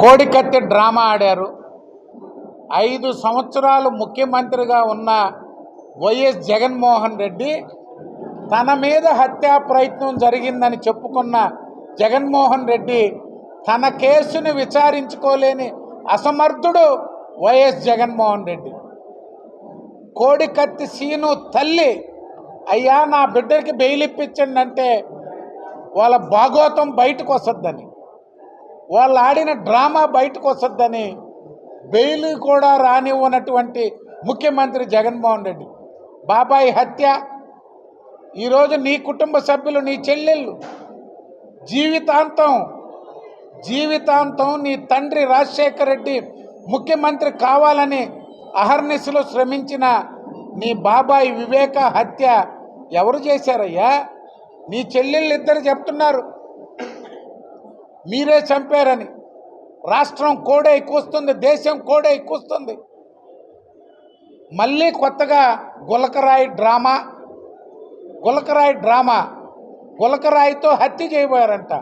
కోడికత్తి drama ఆడారు. ఐదు సంవత్సరాలు ముఖ్యమంత్రిగా ఉన్న వైఎస్ జగన్మోహన్ రెడ్డి తన మీద హత్యా ప్రయత్నం జరిగిందని చెప్పుకున్న జగన్మోహన్ రెడ్డి తన కేసుని విచారించుకోలేని అసమర్థుడు వైఎస్ జగన్మోహన్ రెడ్డి. కోడికత్తి సీను తల్లి అయ్యా నా బిడ్డకి బెయిల్ ఇప్పించండి అంటే వాళ్ళ భాగోతం బయటకు వస్తుందని వాళ్ళు ఆడిన డ్రామా బయటకు వస్తుందని బెయిల్ కూడా రానివ్వనటువంటి ముఖ్యమంత్రి జగన్మోహన్ రెడ్డి. బాబాయ్ హత్య ఈరోజు నీ కుటుంబ సభ్యులు నీ చెల్లెళ్ళు జీవితాంతం జీవితాంతం నీ తండ్రి రాజశేఖర రెడ్డి ముఖ్యమంత్రి కావాలని అహర్నిశలో శ్రమించిన నీ బాబాయ్ వివేక హత్య ఎవరు చేశారయ్యా? నీ చెల్లెళ్ళు ఇద్దరు చెప్తున్నారు. మీరే చంపారని. రాష్ట్రం కూడా ఎక్కువస్తుంది దేశం కూడా ఎక్కువస్తుంది మళ్ళీ కొత్తగా గులకరాయి డ్రామా గులకరాయి డ్రామా గులకరాయితో హత్య చేయబోయారంట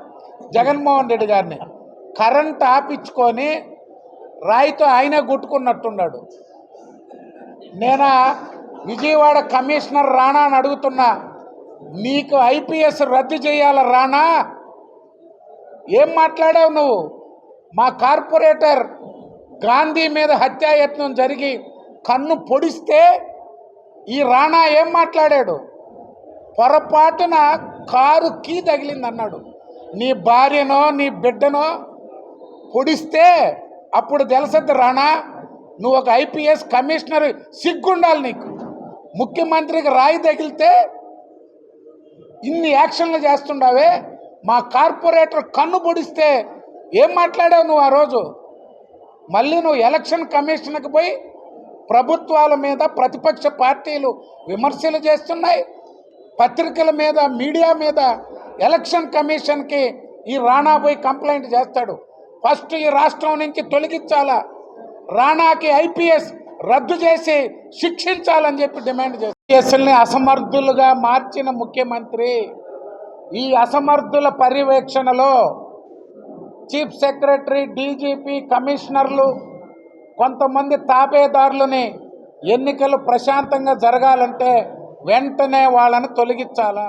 జగన్మోహన్ రెడ్డి గారిని. కరెంట్ ఆపించుకొని రాయితో ఆయనే గుట్టుకున్నట్టున్నాడు. నేను విజయవాడ కమిషనర్ రాణా అని అడుగుతున్నా నీకు ఐపీఎస్ రద్దు చేయాల రాణా ఏం మాట్లాడావు నువ్వు? మా కార్పొరేటర్ గాంధీ మీద హత్యాయత్నం జరిగి కన్ను పొడిస్తే ఈ రాణా ఏం మాట్లాడాడు? పొరపాటున కారు కీ తగిలింది అన్నాడు నీ భార్యనో నీ బిడ్డనో పొడిస్తే అప్పుడు తెలుసద్దు రాణా నువ్వు ఒక ఐపీఎస్ కమిషనర్ సిగ్గుండాలి నీకు. ముఖ్యమంత్రికి రాయి తగిలితే ఇన్ని యాక్షన్లు చేస్తుండావే. మా కార్పొరేటర్ కన్ను పొడిస్తే ఏం మాట్లాడావు నువ్వు ఆ రోజు? మళ్ళీ నువ్వు ఎలక్షన్ కమిషన్కి పోయి ప్రభుత్వాల మీద ప్రతిపక్ష పార్టీలు విమర్శలు చేస్తున్నాయి. పత్రికల మీద మీడియా మీద ఎలక్షన్ కమిషన్కి ఈ రాణా పోయి కంప్లైంట్ చేస్తాడు. ఫస్ట్ ఈ రాష్ట్రం నుంచి తొలగించాలా? రాణాకి ఐపీఎస్ రద్దు చేసి శిక్షించాలని చెప్పి డిమాండ్ చేస్తారు ఐపీఎస్ని అసమర్థులుగా మార్చిన ముఖ్యమంత్రి ఈ అసమర్థుల పర్యవేక్షణలో చీఫ్ సెక్రటరీ డీజీపీ కమిషనర్లు కొంతమంది తాపేదారులని ఎన్నికలు ప్రశాంతంగా జరగాలంటే వెంటనే వాళ్ళని తొలగించాలా?